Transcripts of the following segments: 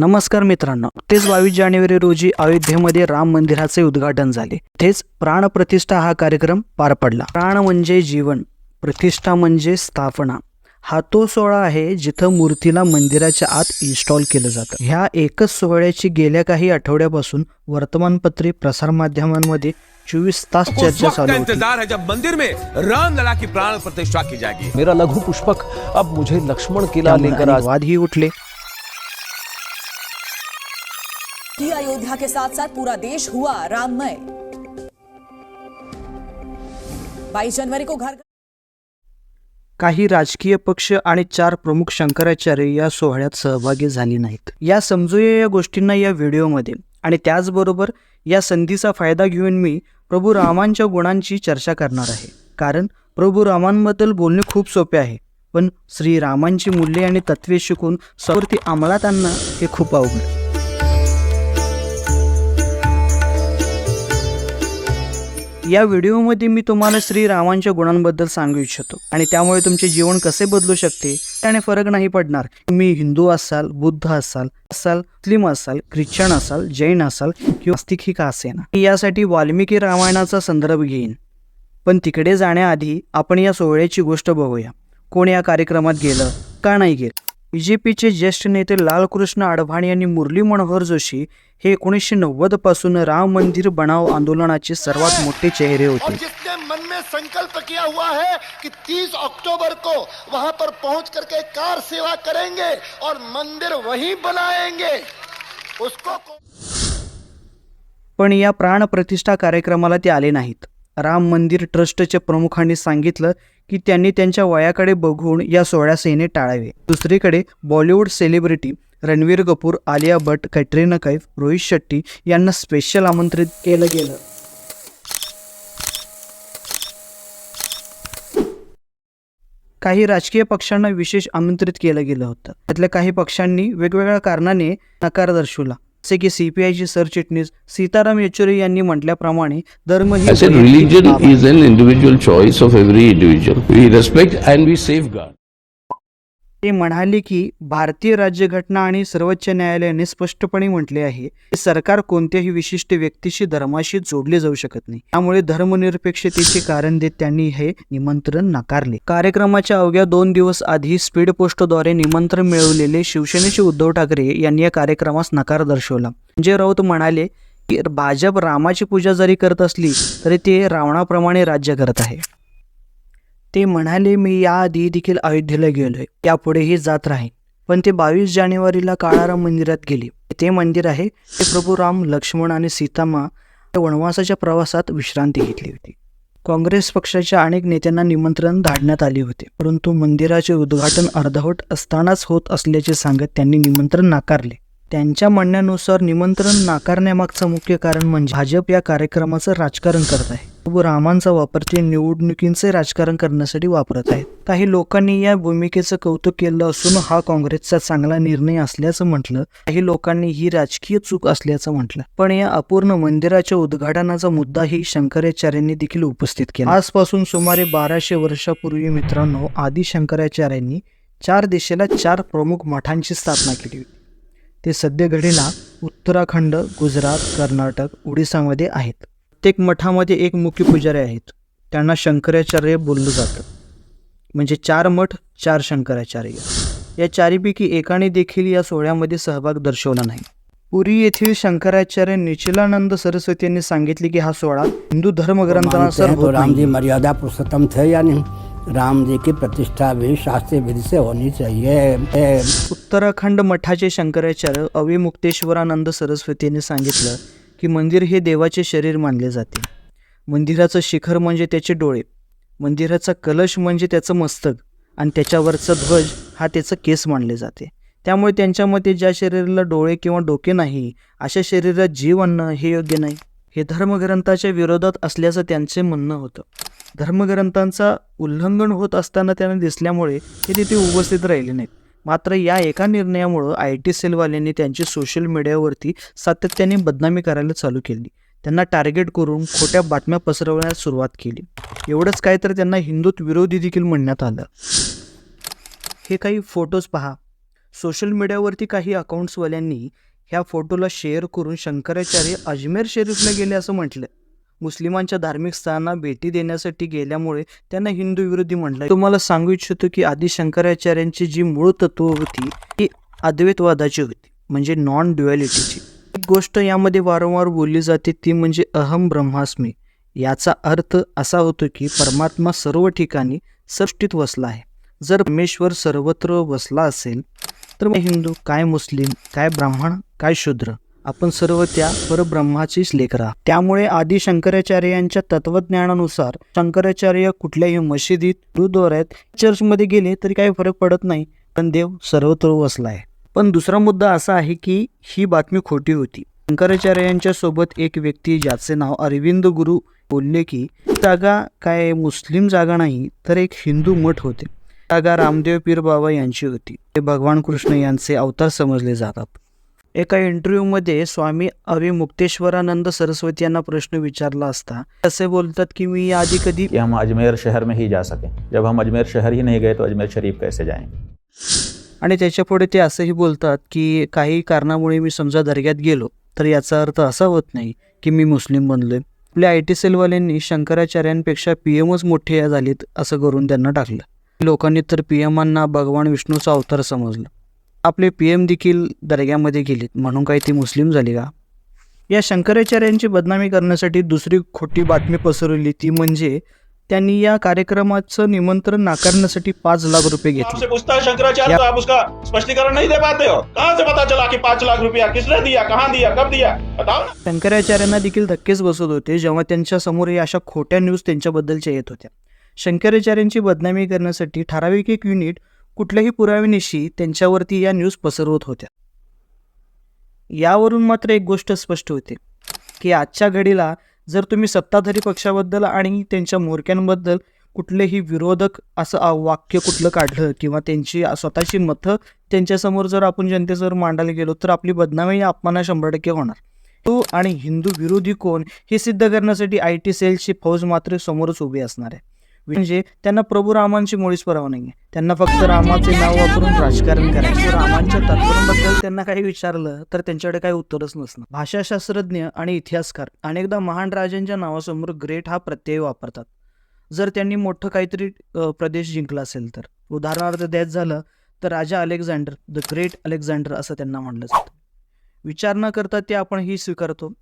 नमस्कार मित्रांनो तेच बावीस जानेवारी रोजी अयोध्येमध्ये राम मंदिराचे उद्घाटन झाले. तेच प्राणप्रतिष्ठा हा कार्यक्रम पार पडला. प्राण म्हणजे जीवन प्रतिष्ठा म्हणजे स्थापना. हा तो सोहळा आहे जिथं मूर्तीला मंदिराच्या आत इन्स्टॉल केलं जातं. ह्या एकच सोहळ्याची गेल्या काही आठवड्यापासून वर्तमानपत्रे प्रसारमाध्यमांमध्ये चोवीस तास चर्चा चालू इंतजार है जब मंदिर में रामलला की प्राण प्रतिष्ठा की जाएगी? मेरा लघु पुष्पक अब मुझे लक्ष्मण किला लेकर वादही उठले. अयोध्या के साथ साथ पूरा देश हुआ राममय। 22 जनवरी को घर काही राजकीय पक्ष आणि चार प्रमुख शंकराचार्य या सोहळ्यात सहभागी झाले नाहीत. या समजूया या गोष्टींना या व्हिडिओमध्ये. आणि त्याचबरोबर या संधीचा फायदा घेऊन मी प्रभू रामांच्या गुणांची चर्चा करणार आहे. कारण प्रभू रामांबद्दल बोलणे खूप सोपे आहे. पण श्रीरामांची मूल्ये आणि तत्वे शिकून सवरती अंमलात आणणं हे खूप अवघड. या व्हिडिओमध्ये मी तुम्हाला श्रीरामांच्या गुणांबद्दल सांगू इच्छितो. आणि त्यामुळे तुमचे जीवन कसे बदलू शकते त्याने फरक नाही पडणार. तुम्ही हिंदू असाल बुद्ध असाल असाल मुस्लिम असाल ख्रिश्चन असाल जैन असाल किंवा नास्तिक ही का असेना? यासाठी वाल्मिकी रामायणाचा संदर्भ घेईन. पण तिकडे जाण्याआधी आपण या सोहळ्याची गोष्ट बघूया. कोण या कार्यक्रमात गेलं का नाही गेलं? बीजेपीचे ज्येष्ठ नेते लालकृष्ण अडवाणी आणि मुरली मनोहर जोशी हे एकोणीसशे नव्वदपासून राम मंदिर बनाव आंदोलनाचे सर्वात मोठे चेहरे होते. जिसने मन में संकल्प किया हुआ है कि 30 अक्टूबर को वहां पर पहुंच करके कार सेवा करेंगे और मंदिर वहीं बनाएंगे। उसको पण या प्राण प्रतिष्ठा कार्यक्रमाला ते आले नाहीत. राम मंदिर ट्रस्टच्या प्रमुखांनी सांगितलं की त्यांनी त्यांच्या वयाकडे बघून या सोहळ्यास येणे टाळावे. दुसरीकडे बॉलिवूड सेलिब्रिटी रणवीर कपूर आलिया भट कॅटरीना कैफ रोहित शेट्टी यांना स्पेशल आमंत्रित केलं गेलं. काही राजकीय पक्षांना विशेष आमंत्रित केलं गेलं होतं. त्यातल्या काही पक्षांनी वेगवेगळ्या कारणाने नकार दर्शवला. असे की सीपीआयचे सरचिटणीस सीताराम येचुरी यांनी म्हटल्याप्रमाणे धर्म ही religion is an individual choice of every individual we respect and we safeguard ते म्हणाले की भारतीय राज्यघटना आणि सर्वोच्च न्यायालयाने स्पष्टपणे म्हटले आहे की सरकार कोणत्याही विशिष्ट व्यक्तीशी धर्माशी जोडले जाऊ शकत नाही. त्यामुळे धर्मनिरपेक्षतेचे कारण देत त्यांनी हे निमंत्रण नाकारले. कार्यक्रमाच्या अवघ्या दोन दिवस आधी स्पीड पोस्टद्वारे निमंत्रण मिळवलेले शिवसेनेचे उद्धव ठाकरे यांनी या कार्यक्रमास नकार दर्शवला. संजय राऊत म्हणाले की भाजप रामाची पूजा जरी करत असली तरी ते रावणाप्रमाणे राज्य करत आहे. ते म्हणाले मी याआधी देखील अयोध्येला गेलोय. त्यापुढेही जात राहीन. पण ते बावीस जानेवारीला काळाराम मंदिरात गेले. ते मंदिर आहे ते प्रभू राम लक्ष्मण आणि सीतामा वनवासाच्या प्रवासात विश्रांती घेतली होती. काँग्रेस पक्षाच्या अनेक नेत्यांना निमंत्रण धाडण्यात आले होते. परंतु मंदिराचे उद्घाटन अर्धवट असतानाच होत असल्याचे सांगत त्यांनी निमंत्रण नाकारले. त्यांच्या म्हणण्यानुसार निमंत्रण नाकारण्यामागचं मुख्य कारण म्हणजे भाजप या कार्यक्रमाचं राजकारण करत आहे. प्रभू रामांचा वापर ते निवडणुकींचे राजकारण करण्यासाठी वापरत आहेत. काही लोकांनी या भूमिकेचं कौतुक केलं असून हा काँग्रेसचा चांगला निर्णय असल्याचं म्हटलं. काही लोकांनी ही राजकीय चूक असल्याचं म्हटलं. पण या अपूर्ण मंदिराच्या उद्घाटनाचा मुद्दाही शंकराचार्यांनी देखील उपस्थित केला. आजपासून सुमारे बाराशे वर्षापूर्वी मित्रांनो आदी शंकराचार्यांनी चार दिशेला चार प्रमुख मठांची स्थापना केली होती. ते सध्या घडीला उत्तराखंड गुजरात कर्नाटक ओडिसामध्ये आहेत. प्रत्येक मठामध्ये एक मुख्य पुजारी आहेत. त्यांना शंकराचार्य बोललं जातं. म्हणजे चार मठ चार शंकराचार्य. या चारीपैकी एकाने देखील या सोहळ्यामध्ये सहभाग दर्शवला नाही. पुरी येथील शंकराचार्य निचिलानंद सरस्वती यांनी सांगितले की हा सोहळा हिंदू धर्मग्रंथानुसार मर्यादा पुरुषोत्तम थे या नहीं? राम जी की प्रतिष्ठा भी शास्त्रीय विधि से होनी चाहिए। उत्तराखंड मठाचे शंकराचार्य अविमुक्तेश्वरानंद सरस्वतीने सांगितलं की मंदिर हे देवाचे शरीर मानले जाते. मंदिराचं शिखर म्हणजे त्याचे डोळे. मंदिराचा कलश म्हणजे त्याचं मस्तक आणि त्याच्यावरचा ध्वज हा त्याचं केस मानले जाते. त्यामुळे त्यांच्या मते ज्या शरीराला डोळे किंवा डोके नाही अशा शरीरात जीव आणणं हे योग्य नाही. हे धर्मग्रंथाच्या विरोधात असल्याचं त्यांचे म्हणणं होतं. धर्मग्रंथांचा उल्लंघन होत असताना त्यांना दिसल्यामुळे ते तिथे उपस्थित राहिले नाहीत. मात्र या एका निर्णयामुळं आय टी सेलवाल्यांनी त्यांची सोशल मीडियावरती सातत्याने बदनामी करायला चालू केली. त्यांना टार्गेट करून खोट्या बातम्या पसरवण्यास सुरुवात केली. एवढंच काय तर त्यांना हिंदुत्व विरोधी देखील म्हणण्यात आलं. हे काही फोटोज पहा. सोशल मीडियावरती काही अकाउंट्सवाल्यांनी ह्या फोटोला शेअर करून शंकराचार्य अजमेर शरीफला गेले असं म्हटलं. मुस्लिमांच्या धार्मिक स्थळांना भेटी देण्यासाठी गेल्यामुळे त्यांना हिंदू विरोधी म्हटलं. तुम्हाला सांगू इच्छितो की आधी शंकराचार्यांची जी मूळ तत्व होती ती अद्वैतवादाची होती म्हणजे नॉन ड्युॲलिटीची एक गोष्ट यामध्ये वारंवार बोलली जाते ती म्हणजे अहम ब्रह्मास्मी. याचा अर्थ असा होतो की परमात्मा सर्व ठिकाणी सृष्टीत वसला आहे. जर परमेश्वर सर्वत्र वसला असेल तर मग हिंदू काय मुस्लिम काय ब्राह्मण काय शूद्र आपण सर्व त्या परब्रह्माचीच लेकरा त्यामुळे आदी शंकराचार्य यांच्या तत्वज्ञानानुसार शंकराचार्य कुठल्याही मशिदीत गुरुद्वाऱ्यात चर्चमध्ये गेले तरी काही फरक पडत नाही पण देव सर्वत्र वसला आहे पण दुसरा मुद्दा असा आहे की ही बातमी खोटी होती. शंकराचार्य यांच्या सोबत एक व्यक्ती ज्याचे नाव अरविंद गुरु बोलले की जागा काय मुस्लिम जागा नाही तर एक हिंदू मठ होते. जागा रामदेव पीर बाबा यांची होती ते भगवान कृष्ण यांचे अवतार समजले जातात. एका इंटरव्ह्यूमध्ये स्वामी अवि मुक्तेश्वरानंद सरस्वती यांना प्रश्न विचारला असता असे बोलतात की मी याआधी कधी हम अजमेर शहर में ही जा सकें. जब हम अजमेर शहर ही नहीं गए तो अजमेर शरीफ कैसे जाएंगे आणि त्याच्या पुढे ते असंही बोलतात की काही कारणामुळे मी समजा दर्ग्यात गेलो तर याचा अर्थ असा होत नाही की मी मुस्लिम बनलोय. आपल्या आय टी सेलवाल्यांनी शंकराचार्यांपेक्षा पी एमच मोठे झालीत असं करून त्यांना टाकलं. लोकांनी तर पी एमांना भगवान विष्णूचा अवतार समजलं. आपले पी एम देखील दर्ग्यामध्ये गेलीत म्हणून काही ती मुस्लिम झाली का? या शंकराचार्यांची बदनामी करण्यासाठी दुसरी खोटी बातमी पसरवली ती म्हणजे त्यांनी या कार्यक्रमाचं निमंत्रण नाकारण्यासाठी पाच लाख रुपये घेतले. स्पष्टीकरण नहीं दे पाते हो। कहाँ से पता चला कि पांच लाख रुपया किसने दिया कहाँ दिया कब दिया? बताओ ना। शंकराचार्यांना देखील धक्केच बसत होते जेव्हा त्यांच्यासमोर या अशा खोट्या न्यूज त्यांच्याबद्दलच्या येत होत्या. शंकराचार्यांची बदनामी करण्यासाठी ठराविक एक युनिट कुठल्याही पुराव्यानिशी त्यांच्यावरती या न्यूज पसरवत होत्या. यावरून मात्र एक गोष्ट स्पष्ट होते की आजच्या घडीला जर तुम्ही सत्ताधारी पक्षाबद्दल आणि त्यांच्या म्होरक्यांबद्दल कुठलेही विरोधक असं वाक्य कुठलं काढलं किंवा त्यांची स्वतःची मतं त्यांच्यासमोर जर आपण जनतेसमोर मांडायला गेलो तर आपली बदनामी अपमाना शंभर टक्के होणार. तो आणि हिंदू विरोधी कोण हे सिद्ध करण्यासाठी आय टी सेलची फौज मात्र समोरच उभी असणार आहे. म्हणजे त्यांना प्रभू रामांची मुळीच परवा नाही त्यांना फक्त रामाचे नाव वापरून राजकारण करायचं. रामांच्या तत्वांबद्दल त्यांना काही विचारलं तर त्यांच्याकडे काही उत्तरच नसणार भाषाशास्त्रज्ञ आणि इतिहासकार अनेकदा महान राजांच्या नावासमोर ग्रेट हा प्रत्यय वापरतात. जर त्यांनी मोठं काहीतरी प्रदेश जिंकला असेल तर. उदाहरणार्थ द्यायचं झालं तर राजा अलेक्झांडर द ग्रेट अलेक्झांडर असं त्यांना म्हणलं जातं. विचार न करता ते आपण ही स्वीकारतो.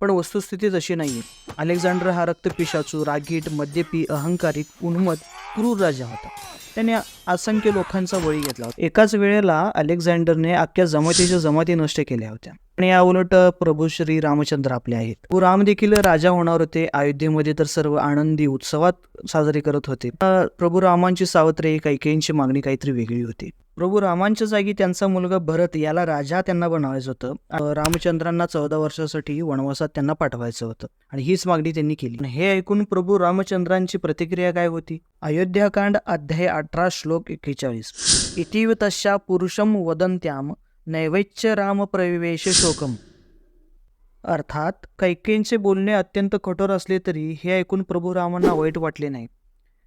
पण वस्तुस्थिती तशी नाही आहे अलेक्झांडर हा रक्तपिशाचू रागीट मद्यपी अहंकारी उन्मत क्रूर राजा होता. त्याने असंख्य लोकांचा बळी घेतला होता. एकाच वेळेला अलेक्झांडरने अख्ख्या जमातीच्या जमाती नष्ट केल्या होत्या. आणि या उलट प्रभू श्री रामचंद्र आपले आहेत. प्रभू राम देखील राजा होणार होते. अयोध्येमध्ये तर सर्व आनंदी उत्सवात साजरे करत होते. प्रभू रामांची सावत्रे कैकेयींची मागणी काहीतरी वेगळी होती. प्रभू रामांच्या जागी त्यांचा मुलगा भरत याला राजा त्यांना बनवायचं होतं. रामचंद्रांना चौदा वर्षासाठी वनवासात त्यांना पाठवायचं होतं. आणि हीच मागणी त्यांनी केली. आणि हे ऐकून प्रभू रामचंद्रांची प्रतिक्रिया काय होती? अयोध्याकांड अध्याय अठरा श्लोक एक्केचाळीस. इतिव तस्या पुरुषम वदंत्याम नैवेच्य राम प्रवेश शोकम. अर्थात कैकेंचे बोलणे अत्यंत कठोर असले तरी हे ऐकून प्रभू रामांना वाईट वाटले नाही.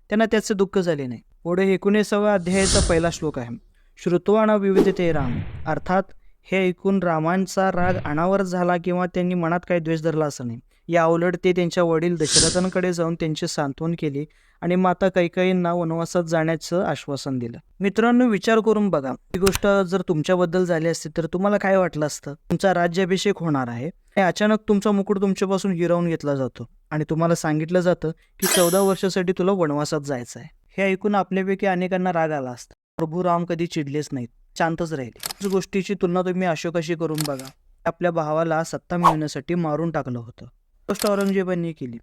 त्यांना त्याचे दुःख झाले नाही. पुढे एकोणीसाव्या अध्यायाचा पहिला श्लोक आहे. श्रुतवान विविधते राम. अर्थात हे ऐकून रामांचा राग अनावर झाला किंवा त्यांनी मनात काही द्वेष धरला असं नाही. या उलट ते त्यांच्या वडील दशरथांकडे जाऊन त्यांचे सांत्वन केले आणि माता कैकईंना वनवासात जाण्याचं आश्वासन दिलं. मित्रांनो विचार करून बघा. ही गोष्ट जर तुमच्याबद्दल झाली असती तर तुम्हाला काय वाटलं असतं? तुमचा राज्याभिषेक होणार आहे. आणि अचानक तुमचा मुकुट तुमच्यापासून हिरावून घेतला जातो आणि तुम्हाला सांगितलं जातं की चौदा वर्षासाठी तुला वनवासात जायचं आहे. हे ऐकून आपल्यापैकी अनेकांना राग आला असता. प्रभू राम कधी चिडलेच नाहीत. शांतच राहिले. गोष्टीची तुलना तुम्ही अशोकाशी करून बघा. आपल्या भावाला सत्ता मिळवण्यासाठी मारून टाकलं होतं. गोष्ट औरंगजेबांनी केली.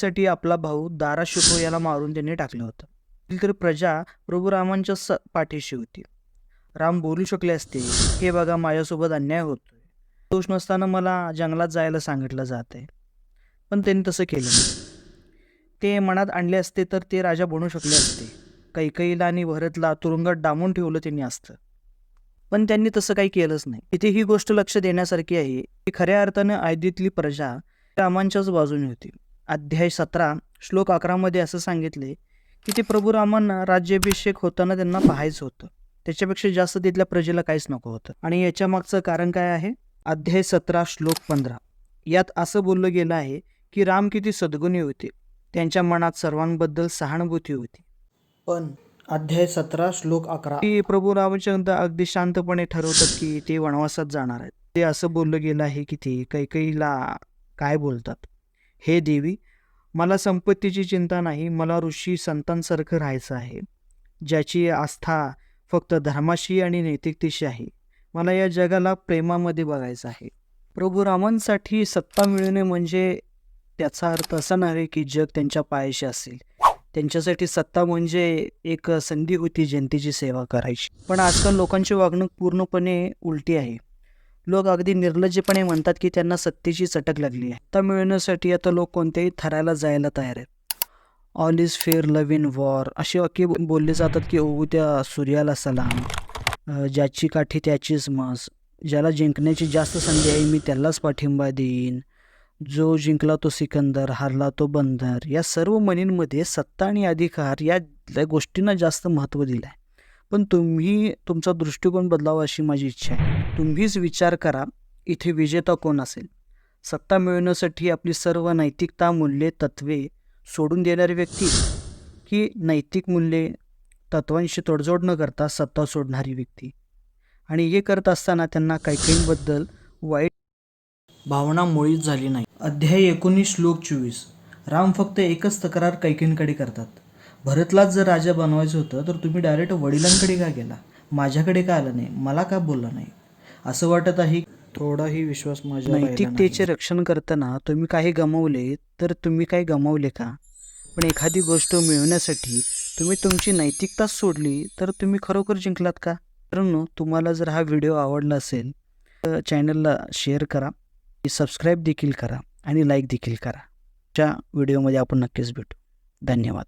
साठी आपला भाऊ दारा शिको याला मारून त्यांनी टाकलं होतं. तर प्रजा प्रभू रामांच्या स पाठीशी होती. राम बोलू शकले असते हे बघा माझ्यासोबत अन्याय होतोय. दोष नसताना मला जंगलात जायला सांगितलं जात आहे पण त्यांनी तसं केलं नाही. ते मनात आणले असते तर ते राजा बनू शकले असते. कैकईला आणि भरतला तुरुंगात डांबून ठेवलं त्यांनी असतं. पण त्यांनी तसं काही केलंच नाही. इथे ही गोष्ट लक्ष देण्यासारखी आहे की खऱ्या अर्थानं अयोध्येतली प्रजा रामांच्याच बाजूने होती. अध्याय सतरा श्लोक अकरामध्ये असं सांगितले की ते प्रभू रामांना राज्याभिषेक होताना त्यांना पाहायचं होतं. त्याच्यापेक्षा जास्त तिथल्या प्रजेला काहीच नको होतं. आणि याच्या मागचं कारण काय आहे? अध्याय सतरा श्लोक पंधरा. यात असं बोललं गेलं आहे की राम किती सद्गुणी होते. त्यांच्या मनात सर्वांबद्दल सहानुभूती होती. पण अध्याय सतरा श्लोक अकरा. की प्रभू रामचंद्र अगदी शांतपणे ठरवतात की ते वनवासात जाणार आहेत. ते असं बोललं गेलं आहे की ते कैकईला काय बोलतात? हे देवी मला संपत्तीची चिंता नाही मला ऋषी संतांसारखं राहायचं आहे. ज्याची आस्था फक्त धर्माशी आणि नैतिकतेशी आहे. मला या जगाला प्रेमामध्ये बघायचं आहे. प्रभू रामांसाठी सत्ता मिळवणे म्हणजे त्याचा अर्थ असा नव्हे की जग त्यांच्या पायाशी असेल. त्यांच्यासाठी सत्ता म्हणजे एक संधी होती जनतेची सेवा करायची. पण आजकाल लोकांची वागणूक पूर्णपणे उलटी आहे. लोक अगदी निर्लज्जपणे म्हणतात की त्यांना सत्तेची चटक लागली आहे. सत्ता मिळवण्यासाठी आता लोक कोणत्याही थराला जायला तयार आहेत. All is fair love in war असे वाक्य बोलले जातात की ओ त्या सूर्याला सलाम. ज्याची काठी त्याचीच मस. ज्याला जिंकण्याची जास्त संधी आहे मी त्यालाच पाठिंबा देईन. जो जिंकला तो सिकंदर हारला तो बंदर या सर्व म्हणींमध्ये सत्ता आणि अधिकार या गोष्टींना जास्त महत्त्व दिलं आहे पण तुम्ही तुमचा दृष्टिकोन बदलावा अशी माझी इच्छा आहे. तुम्हीच विचार करा इथे विजेता कोण असेल? सत्ता मिळवण्यासाठी आपली सर्व नैतिकता मूल्ये तत्वे सोडून देणारी व्यक्ती? की नैतिक मूल्ये तत्वांशी तडजोड न करता सत्ता सोडणारी व्यक्ती? आणि हे करत असताना त्यांना काही काहींबद्दल वाईट भावना मुळीच झाली नाही. अध्याय एकोणीस श्लोक चोवीस. राम फक्त एकच तक्रार कैकेनकडे करतात. भरतलाच जर राजा बनवायचं होतं तर तुम्ही डायरेक्ट वडिलांकडे का गेला? माझ्याकडे का आलं नाही? मला का बोलला नाही? असं वाटत आहे. थोडाही विश्वास माझ्या नैतिकतेचे रक्षण करताना तुम्ही काही गमावले तर तुम्ही काही गमावले का? पण एखादी गोष्ट मिळवण्यासाठी तुम्ही तुमची नैतिकताच सोडली तर तुम्ही खरोखर जिंकलात का? मित्रांनो तुम्हाला जर हा व्हिडिओ आवडला असेल तर चॅनलला शेअर करा. सबस्क्राईब देखील करा आणि लाईक देखील करा. च्या व्हिडिओमध्ये आपण नक्कीच भेटू. धन्यवाद.